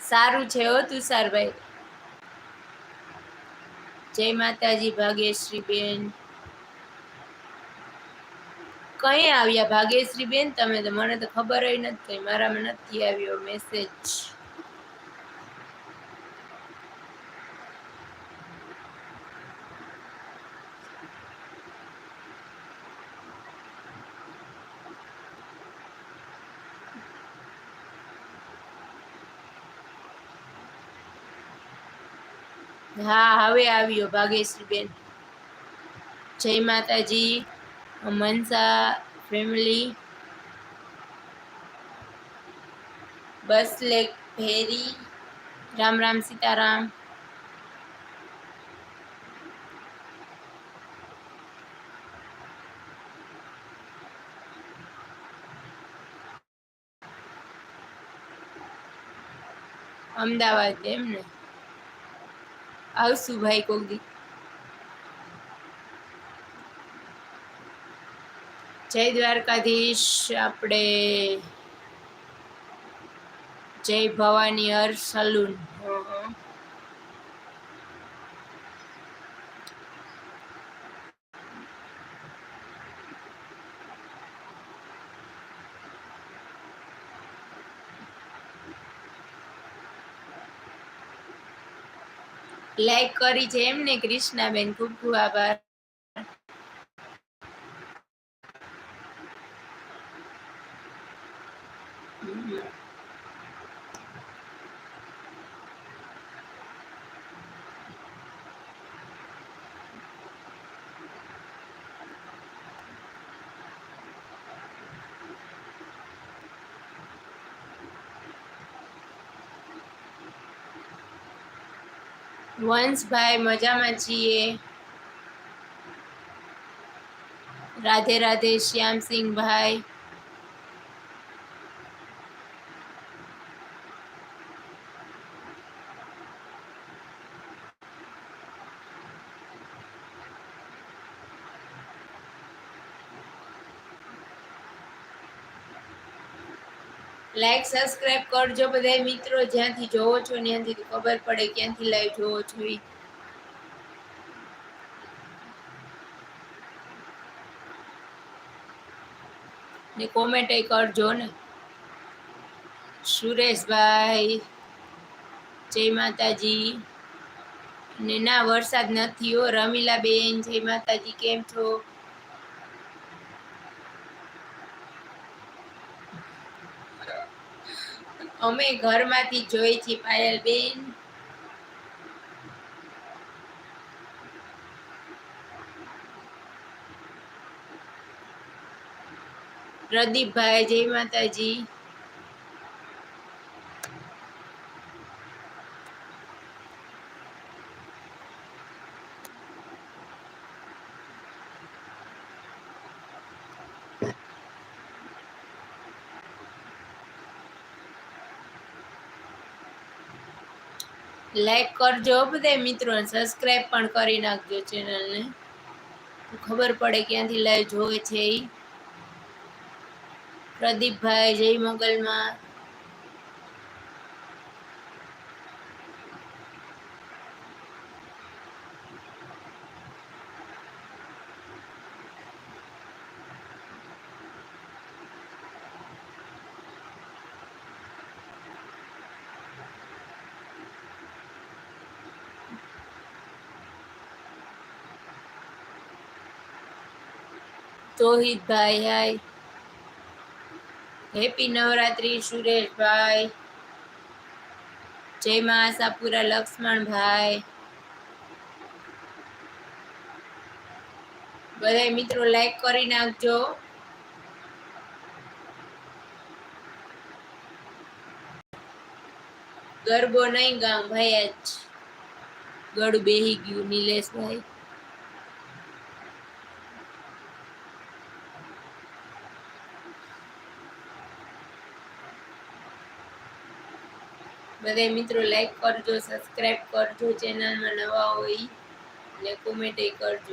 સારું છે હો તુષારભાઈ. જય માતાજી ભાગ્યશ્રી બેન કઈ આવ્યા? ભાગ્યશ્રી બેન તમે તો મને તો ખબર નથી. મારામાં નથી આવ્યો મેસેજ હા હવે આવ્યો ભાગ્યશ્રી બેન જય માતાજી મનસા ફેમિલી બસ લેક ભેરી રામ રામ સીતારામ અમદાવાદ એમ ને આવશું ભાઈ કોગી જય દ્વારકાધીશ આપણે જય ભવાની હર સલૂન. લાઈક કરી છે એમને. કૃષ્ણાબેન ખૂબ ખૂબ આભાર. વંશભાઈ મજામાં છીએ. રાધે રાધે શ્યામસિંહભાઈ. લાઈક સબસ્ક્રાઇબ કરજો બધા મિત્રો. જ્યાંથી જોવો છો ત્યાંથી ખબર પડે ક્યાંથી લાઈવ જોવો છો ને કોમેન્ટ કરજો ને. સુરેશભાઈ, જય માતાજી. ને ના, વરસાદ નથી હો. રમીલા બેન જય માતાજી. કેમ છો? અમે ઘરમાંથી જોઈ છીએ પાયલબેન પ્રદીપભાઈ જય માતાજી. લાઈક કરજો બધા મિત્રો સબસ્ક્રાઈબ પણ કરી નાખજો ચેનલને ખબર પડે ક્યાંથી લાઈવ જોવે છે એ પ્રદીપભાઈ, જય મોગલમાં. તોહિતભાઈ, હાય. હેપી નવરાત્રી, સુરેશભાઈ. જય મા આશાપુરા, લક્ષ્મણભાઈ. બધા મિત્રો લાઈક કરી નાખજો. ગરબો નહીં ગામ, ભાઈ જ ગળું બેહી ગયું નિલેશભાઈ. બધા મિત્રો લાઈક કરજો સબસ્ક્રાઈબ કરજો ચેનલમાં નવા હોય ને કોમેન્ટ કરજો.